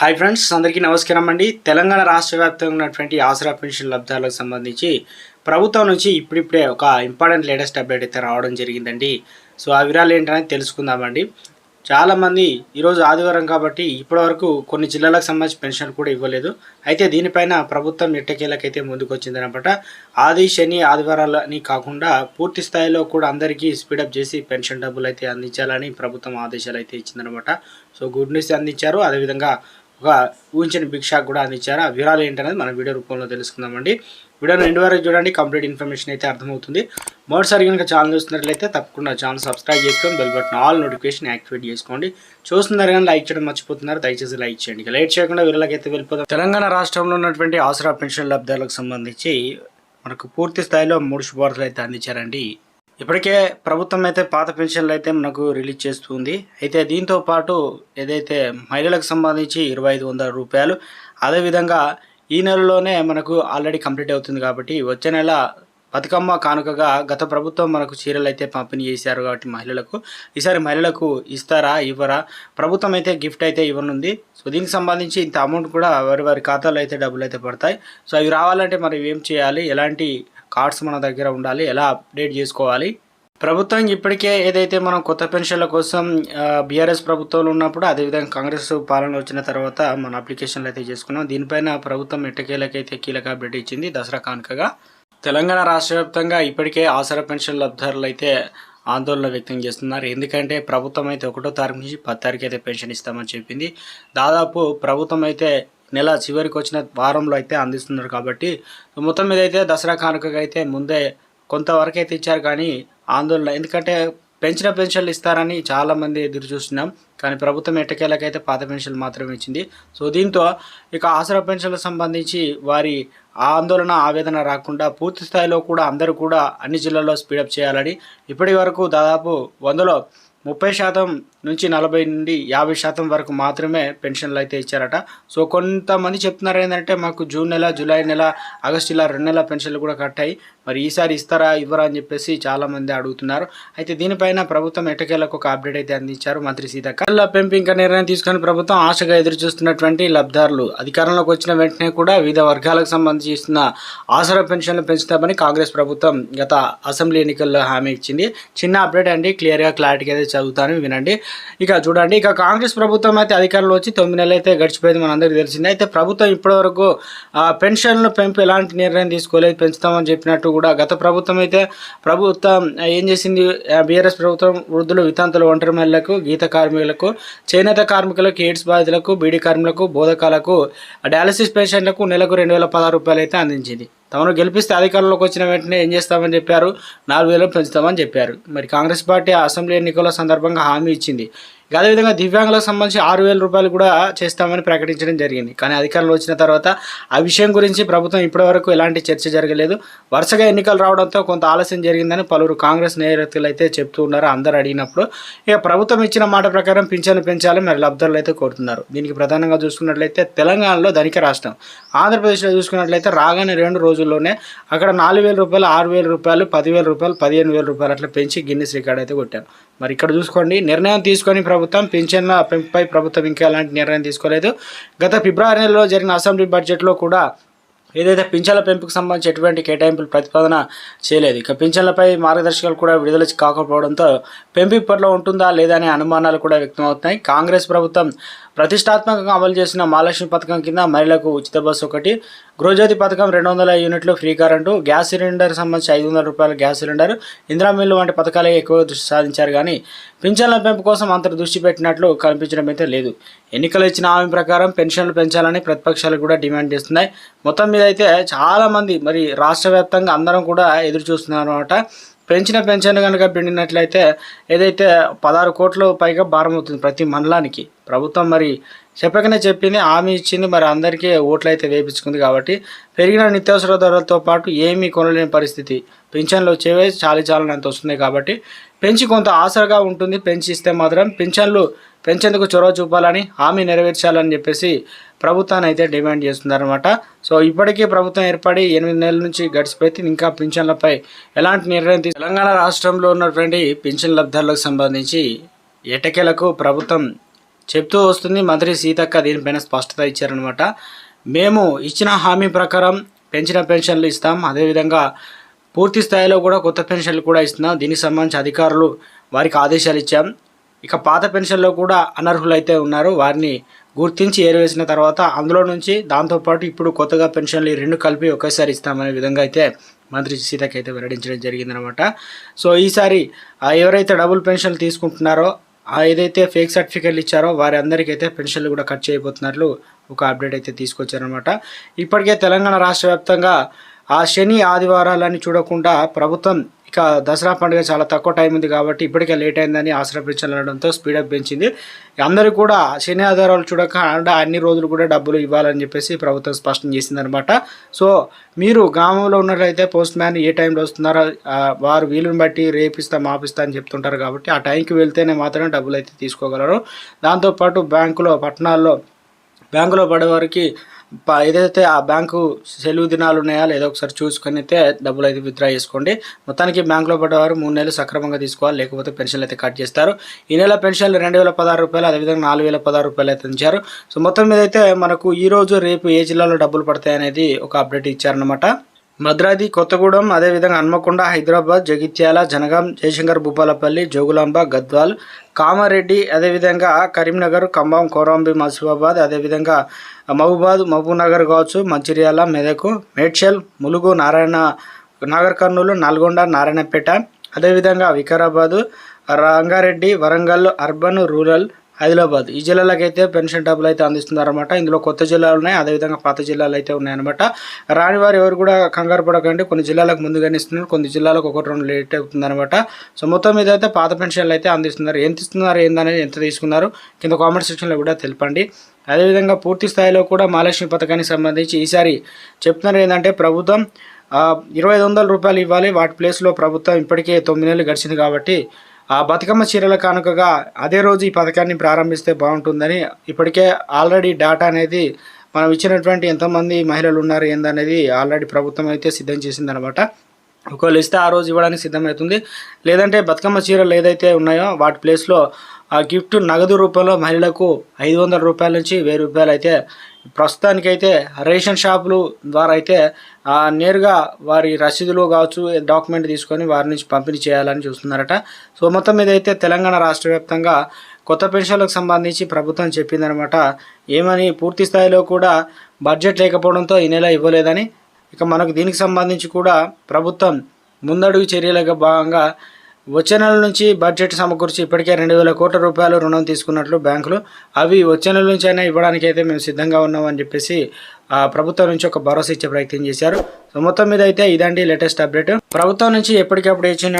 Hi friends అందరికీ నమస్కారం అండి. తెలంగాణ రాష్ట్ర వ్యాప్తంగా ఉన్నటువంటి ఆసరా పెన్షన్ లబ్ధాలకు సంబంధించి ప్రభుత్వం నుంచి ఇప్పుడిప్పుడే ఒక ఇంపార్టెంట్ లేటెస్ట్ అప్డేట్ అయితే రావడం జరిగిందండి. సో ఆ వివరాలు ఏంటనేది తెలుసుకుందామండి చాలామంది ఈరోజు ఆదివారం కాబట్టి ఇప్పటివరకు కొన్ని జిల్లాలకు సంబంధించి పెన్షన్ కూడా ఇవ్వలేదు. అయితే దీనిపైన ప్రభుత్వం ఎట్టకేలకైతే ముందుకు వచ్చిందనమాట ఆది శని ఆదివారాలని కాకుండా పూర్తి స్థాయిలో కూడా అందరికీ స్పీడప్ చేసి పెన్షన్ డబ్బులు అయితే అందించాలని ప్రభుత్వం ఆదేశాలు అయితే ఇచ్చిందనమాట సో గుడ్ న్యూస్ అందించారు. అదేవిధంగా ఒక ఊహించిన బిగ్ షాక్ కూడా అందించారు? ఆ వివరాలు ఏంటనేది మనం వీడియో రూపంలో తెలుసుకుందామండి. వీడియోని ఎండ్ వరకు చూడండి కంప్లీట్ ఇన్ఫర్మేషన్ అయితే అర్థమవుతుంది. మొదటిసారి కనుక ఛానల్ చూస్తున్నట్లయితే తప్పకుండా ఛానల్ సబ్స్క్రైబ్ చేసుకొని bell button all notification activate చేసుకోండి. చూస్తున్నారు కానీ లైక్ చేయడం మర్చిపోతున్నారు దయచేసి లైక్ చేయండి. లైట్ లేట్ చేయకుండా వీళ్ళకి వెళ్ళిపోతాం తెలంగాణ రాష్ట్రంలో ఉన్నటువంటి ఆసరా పెన్షన్ లబ్ధాలకు సంబంధించి మనకు పూర్తి స్థాయిలో మూడు శుభార్తలు అయితే అందించారండి. ఇప్పటికే ప్రభుత్వం అయితే పాత పెన్షన్లు అయితే మనకు రిలీజ్ చేస్తుంది. అయితే దీంతో పాటు ఏదైతే మహిళలకు సంబంధించి ఇరవై ఐదు వందల రూపాయలు అదేవిధంగా ఈ నెలలోనే మనకు ఆల్రెడీ కంప్లీట్ అవుతుంది కాబట్టి వచ్చే నెల బతుకమ్మ కానుకగా గత ప్రభుత్వం మనకు చీరలు అయితే పంపిణీ చేశారు కాబట్టి మహిళలకు. ఈసారి మహిళలకు ఇస్తారా ఇవ్వరా? ప్రభుత్వం అయితే గిఫ్ట్ అయితే ఇవ్వనుంది. సో దీనికి సంబంధించి ఇంత అమౌంట్ కూడా వారి వారి ఖాతాలో అయితే డబ్బులు అయితే పడతాయి. సో అవి రావాలంటే మరి ఏం చేయాలి? ఎలాంటి కార్డ్స్ మన దగ్గర ఉండాలి ఎలా అప్డేట్ చేసుకోవాలి. ప్రభుత్వం ఇప్పటికే ఏదైతే మనం కొత్త పెన్షన్ల కోసం బీఆర్ఎస్ ప్రభుత్వంలో ఉన్నప్పుడు అదేవిధంగా కాంగ్రెస్ పాలన వచ్చిన తర్వాత మన అప్లికేషన్లు అయితే చేసుకున్నాం. దీనిపైన ప్రభుత్వం ఎట్టకేలకైతే కీలక అప్డేట్ ఇచ్చింది దసరా కానుకగా. తెలంగాణ రాష్ట్ర వ్యాప్తంగా ఇప్పటికే ఆసరా పెన్షన్ లబ్ధారులు అయితే ఆందోళన వ్యక్తం చేస్తున్నారు. ఎందుకంటే ప్రభుత్వం అయితే ఒకటో తారీఖు నుంచి పది తారీఖు అయితే పెన్షన్ ఇస్తామని చెప్పింది. దాదాపు ప్రభుత్వం అయితే నెల చివరికి వచ్చిన వారంలో అయితే అందిస్తున్నారు కాబట్టి మొత్తం మీద అయితే దసరా కానుకగా అయితే ముందే కొంతవరకు అయితే ఇచ్చారు కానీ ఆందోళన ఎందుకంటే పెంచిన పెన్షన్లు ఇస్తారని చాలామంది ఎదురు చూస్తున్నాం. కానీ ప్రభుత్వం ఎట్టకేలకైతే పాత పెన్షన్లు మాత్రమే ఇచ్చింది. సో దీంతో ఇక ఆసరా పెన్షన్లకు సంబంధించి వారి ఆందోళన ఆవేదన రాకుండా పూర్తి స్థాయిలో కూడా అందరూ కూడా అన్ని జిల్లాల్లో స్పీడప్ చేయాలని ఇప్పటి వరకు దాదాపు వందలో ముప్పై శాతం నుంచి నలభై నుండి యాభై శాతం వరకు మాత్రమే పెన్షన్లు అయితే ఇచ్చారట. సో కొంతమంది చెప్తున్నారు ఏంటంటే మాకు జూన్ నెల జూలై నెల ఆగస్టు ఇలా రెండు నెలల పెన్షన్లు కూడా కట్టాయి. మరి ఈసారి ఇస్తారా ఇవ్వరా అని చెప్పేసి చాలామంది అడుగుతున్నారు. అయితే దీనిపైన ప్రభుత్వం ఎటకేలకు ఒక అప్డేట్ అయితే అందించారు మంత్రి సీతక్క. పెంపు ఇంకా నిర్ణయం తీసుకొని ప్రభుత్వం ఆశగా ఎదురు చూస్తున్నటువంటి లబ్ధారులు. అధికారంలోకి వచ్చిన వెంటనే కూడా వివిధ వర్గాలకు సంబంధించి ఆసరా పెన్షన్లు పెంచుతామని కాంగ్రెస్ ప్రభుత్వం గత అసెంబ్లీ ఎన్నికల్లో హామీ ఇచ్చింది. చిన్న అప్డేట్ అండి క్లియర్గా క్లారిటీగా అయితే చదువుతాను వినండి. ఇక చూడండి ఇక కాంగ్రెస్ ప్రభుత్వం అయితే అధికారంలో వచ్చి తొమ్మిది నెలలు అయితే గడిచిపోయింది మనందరికీ తెలిసింది. అయితే ప్రభుత్వం ఇప్పటివరకు పెన్షన్లు పెంపు ఎలాంటి నిర్ణయం తీసుకోలేదు పెంచుతామని చెప్పినట్టు కూడా గత ప్రభుత్వం అయితే ప్రభుత్వం ఏం చేసింది? బీఆర్ఎస్ ప్రభుత్వం వృద్ధులు వితాంతులు ఒంటరి మహిళలకు గీత కార్మికులకు చేనేత కార్మికులకు ఎయిడ్స్ బాధితులకు బీడీ కార్మికులకు బోధకాలకు డయాలసిస్ పేషెంట్లకు నెలకు రెండు వేల పదహారు రూపాయలు అయితే అందించింది. తమను గెలిపిస్తే అధికారంలోకి వచ్చిన వెంటనే ఏం చేస్తామని చెప్పారు? నాలుగు వేలు పెంచుతామని చెప్పారు. మరి కాంగ్రెస్ పార్టీ అసెంబ్లీ ఎన్నికల సందర్భంగా హామీ ఇచ్చింది. అదేవిధంగా దివ్యాంగులకు సంబంధించి ఆరు వేల రూపాయలు కూడా చేస్తామని ప్రకటించడం జరిగింది. కానీ అధికారంలో వచ్చిన తర్వాత ఆ విషయం గురించి ప్రభుత్వం ఇప్పటివరకు ఎలాంటి చర్చ జరగలేదు. వరుసగా ఎన్నికలు రావడంతో కొంత ఆలస్యం జరిగిందని పలువురు కాంగ్రెస్ నేతలు అయితే చెప్తూ ఉన్నారు. అందరు అడిగినప్పుడు ఇక ప్రభుత్వం ఇచ్చిన మాట ప్రకారం పింఛన్లు పెంచాలి మరి లబ్ధారులు అయితే కోరుతున్నారు. దీనికి ప్రధానంగా చూసుకున్నట్లయితే తెలంగాణలో ధనిక రాష్ట్రం. ఆంధ్రప్రదేశ్లో చూసుకున్నట్లయితే రాగానే రెండు రోజుల్లోనే అక్కడ నాలుగు వేల రూపాయలు ఆరు వేల రూపాయలు పదివేల రూపాయలు పదిహేను వేల రూపాయలు అట్లా పెంచి గిన్నెస్ రికార్డ్ అయితే కొట్టారు. మరి ఇక్కడ చూసుకోండి నిర్ణయం తీసుకొని ప్రభుత్వం పింఛన్ల పెంపుపై ప్రభుత్వం ఇంకా ఎలాంటి నిర్ణయం తీసుకోలేదు. గత ఫిబ్రవరి నెలలో జరిగిన అసెంబ్లీ బడ్జెట్లో కూడా ఏదైతే పింఛన్ల పెంపుకు సంబంధించి ఎటువంటి కేటాయింపులు ప్రతిపాదన చేయలేదు. ఇక పింఛన్లపై మార్గదర్శకాలు కూడా విడుదల కాకపోవడంతో పెంపు ఇప్పట్లో ఉంటుందా లేదా అనే అనుమానాలు కూడా వ్యక్తమవుతున్నాయి. కాంగ్రెస్ ప్రభుత్వం ప్రతిష్టాత్మకంగా అమలు చేసిన మహాలక్ష్మి పథకం కింద మహిళలకు ఉచిత బస్సు ఒకటి గృహజ్యోతి పథకం రెండు వందల యూనిట్లు ఫ్రీ కరెంటు గ్యాస్ సిలిండర్ సంబంధించి ఐదు వందల రూపాయల గ్యాస్ సిలిండర్ ఇందిరా మిల్లు వంటి పథకాలే ఎక్కువ దృష్టి సాధించారు కానీ పింఛన్ల పెంపు కోసం అంత దృష్టి పెట్టినట్లు కనిపించడం అయితే లేదు. ఎన్నికలు ఇచ్చిన హామీ ప్రకారం పెన్షన్లు పెంచాలని ప్రతిపక్షాలు కూడా డిమాండ్ చేస్తున్నాయి. మొత్తం మీద అయితే చాలామంది మరి రాష్ట్ర వ్యాప్తంగా అందరం కూడా ఎదురు చూస్తున్నారు అనమాట పెంచిన పెన్షన్ కనుక పెండినట్లయితే ఏదైతే పదహారు కోట్ల పైగా భారం అవుతుంది ప్రతి మండలానికి. ప్రభుత్వం మరి చెప్పకనే చెప్పింది హామీ ఇచ్చింది మరి అందరికీ ఓట్లు అయితే వేయించుకుంది కాబట్టి పెరిగిన నిత్యావసర ధరలతో పాటు ఏమీ కొనలేని పరిస్థితి. పింఛన్లు వచ్చేవే చాలా చాలా అంత వస్తున్నాయి కాబట్టి పెంచి కొంత ఆసరగా ఉంటుంది. పెంచి ఇస్తే మాత్రం పింఛన్లు పెంచేందుకు చొరవ చూపాలని హామీ నెరవేర్చాలని చెప్పేసి ప్రభుత్వాన్ని అయితే డిమాండ్ చేస్తున్నారనమాట సో ఇప్పటికీ ప్రభుత్వం ఏర్పడి ఎనిమిది నెలల నుంచి గడిచిపోతే ఇంకా పింఛన్లపై ఎలాంటి నిర్ణయం తెలంగాణ రాష్ట్రంలో ఉన్నటువంటి పింఛన్ లబ్ధాలకు సంబంధించి ఎటకెలకు ప్రభుత్వం చెప్తూ వస్తుంది. మంత్రి సీతక్క దీనిపైన స్పష్టత ఇచ్చారనమాట మేము ఇచ్చిన హామీ ప్రకారం పెంచిన పెన్షన్లు ఇస్తాం. అదేవిధంగా పూర్తి స్థాయిలో కూడా కొత్త పెన్షన్లు కూడా ఇస్తున్నాం. దీనికి సంబంధించి అధికారులు వారికి ఆదేశాలు ఇచ్చాం. ఇక పాత పెన్షన్లో కూడా అనర్హులు అయితే ఉన్నారు. వారిని గుర్తించి ఏరివేసిన తర్వాత అందులో నుంచి దాంతోపాటు ఇప్పుడు కొత్తగా పెన్షన్లు రెండు కలిపి ఒకేసారి ఇస్తామనే విధంగా అయితే మంత్రి సీతకి అయితే వెల్లడించడం జరిగిందనమాట సో ఈసారి ఎవరైతే డబుల్ పెన్షన్లు తీసుకుంటున్నారో ఏదైతే ఫేక్ సర్టిఫికెట్లు ఇచ్చారో వారి అందరికీ అయితే పెన్షన్లు కూడా కట్ చేయబోతున్నట్లు ఒక అప్డేట్ అయితే తీసుకొచ్చారనమాట ఇప్పటికే తెలంగాణ రాష్ట్ర వ్యాప్తంగా ఆ శని ఆదివారాలని చూడకుండా ప్రభుత్వం ఇక దసరా పండుగ చాలా తక్కువ టైం ఉంది కాబట్టి ఇప్పటికే లేట్ అయిందని ఆసరా పెన్షన్లు స్పీడప్ పెంచింది. అందరూ కూడా శని ఆధారాలు చూడక అన్ని రోజులు కూడా డబ్బులు ఇవ్వాలని చెప్పేసి ప్రభుత్వం స్పష్టం చేసిందనమాట సో మీరు గ్రామంలో ఉన్నట్లయితే పోస్ట్ మ్యాన్ ఏ టైంలో వస్తున్నారో వారు వీలుని బట్టి రేపిస్తా మాపిస్తా అని చెప్తుంటారు కాబట్టి ఆ టైంకి వెళ్తేనే మాత్రమే డబ్బులు అయితే తీసుకోగలరు. దాంతోపాటు బ్యాంకులో పట్టణాల్లో బ్యాంకులో పడేవారికి ఏదైతే ఆ బ్యాంకు సెలవు దినాలు ఉన్నాయా లేదో ఒకసారి చూసుకొని అయితే డబ్బులు అయితే విత్డ్రా చేసుకోండి. మొత్తానికి బ్యాంకులో పడ్డవారు మూడు నెలలు సక్రమంగా తీసుకోవాలి. లేకపోతే పెన్షన్లు అయితే కట్ చేస్తారు. ఈ నెల పెన్షన్లు రెండు వేల పదహారు రూపాయలు అదేవిధంగా నాలుగు వేల పదహారు రూపాయలు అయితే ఇచ్చారు సో మొత్తం మీద అయితే మనకు ఈరోజు రేపు ఏ జిల్లాలో డబ్బులు పడతాయి అనేది ఒక అప్డేట్ ఇచ్చారనమాట భద్రాద్రి కొత్తగూడెం అదేవిధంగా హన్మకొండ హైదరాబాద్ జగిత్యాల జనగాం జయశంకర్ భూపాలపల్లి జోగులాంబ గద్వాల్ కామారెడ్డి అదేవిధంగా కరీంనగర్ ఖమ్మం కోరంబి మసిబాబాద్ అదేవిధంగా మహబూబాద్ మహబూబ్నగర్ కావచ్చు మంచిర్యాల మెదకు మేడ్చల్ ములుగు నారాయణ నాగర్ కర్నూలు నల్గొండ నారాయణపేట అదేవిధంగా వికారాబాదు రంగారెడ్డి వరంగల్ అర్బన్ రూరల్ ఆదిలాబాద్ ఈ జిల్లాలకైతే పెన్షన్ డబ్బులు అయితే అందిస్తున్నారన్నమాట. ఇందులో కొత్త జిల్లాలు ఉన్నాయి. అదేవిధంగా పాత జిల్లాలు అయితే ఉన్నాయన్నమాట. రాని వారు ఎవరు కూడా కంగారు పడకండి. కొన్ని జిల్లాలకు ముందుగానే ఇస్తున్నారు. కొన్ని జిల్లాలకు ఒకటి రెండు లేట్ అవుతుందన్నమాట. సో మొత్తం మీద అయితే పాత పెన్షన్లు అయితే అందిస్తున్నారు. ఎంత ఇస్తున్నారు ఏందనేది ఎంత తీసుకున్నారు కింద కామెంట్ సెక్షన్లో కూడా తెలపండి. అదేవిధంగా పూర్తి స్థాయిలో కూడా మహాలక్ష్మి పథకానికి సంబంధించి ఈసారి చెప్తున్నారు ఏంటంటే ప్రభుత్వం ఇరవై ఐదు వందల రూపాయలు ఇవ్వాలి. వాటి ప్లేస్లో ప్రభుత్వం ఇప్పటికే తొమ్మిది నెలలు గడిచింది కాబట్టి ఆ బతుకమ్మ చీరల కానుకగా అదే రోజు ఈ పథకాన్ని ప్రారంభిస్తే బాగుంటుందని ఇప్పటికే ఆల్రెడీ డేటా అనేది మనం ఇచ్చినటువంటి ఎంతమంది మహిళలు ఉన్నారు ఏందనేది ఆల్రెడీ ప్రభుత్వం అయితే సిద్ధం చేసిందనమాట. ఒకవేళ ఇస్తే ఆ రోజు ఇవ్వడానికి సిద్ధమవుతుంది. లేదంటే బతుకమ్మ చీరలు ఏదైతే ఉన్నాయో వాటి ప్లేస్లో ఆ గిఫ్ట్ నగదు రూపంలో మహిళలకు ఐదు వందల రూపాయల నుంచి వెయ్యి రూపాయలు అయితే ప్రస్తుతానికైతే రేషన్ షాపులు ద్వారా అయితే నేరుగా వారి రసీదులు కావచ్చు డాక్యుమెంట్ తీసుకొని వారి నుంచి పంపిణీ చేయాలని చూస్తున్నారట. సో మొత్తం మీద అయితే తెలంగాణ రాష్ట్ర వ్యాప్తంగా కొత్త పెన్షన్లకు సంబంధించి ప్రభుత్వం చెప్పిందనమాట. ఏమని పూర్తి స్థాయిలో కూడా బడ్జెట్ లేకపోవడంతో ఈ నెల ఇవ్వలేదని. ఇక మనకు దీనికి సంబంధించి కూడా ప్రభుత్వం ముందడుగు చర్యలకు భాగంగా వచ్చే నెల నుంచి బడ్జెట్ సమకూర్చి ఇప్పటికే రెండు వేల కోట్ల రూపాయలు రుణం తీసుకున్నట్లు బ్యాంకులు. అవి వచ్చే నెల నుంచి అయినా ఇవ్వడానికి అయితే మేము సిద్ధంగా ఉన్నామని చెప్పేసి ఆ ప్రభుత్వం నుంచి ఒక భరోసా ఇచ్చే ప్రయత్నం చేశారు. సో మొత్తం మీద అయితే ఇదండి లేటెస్ట్ అప్డేట్. ప్రభుత్వం నుంచి ఎప్పటికప్పుడు ఇచ్చిన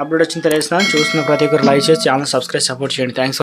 అప్డేట్ వచ్చిన తెలియజేస్తున్నాను చూస్తున్న ప్రతి ఒక్కరు లైక్ చేసి ఛానల్ సబ్స్క్రైబ్ సపోర్ట్ చేయండి. థ్యాంక్స్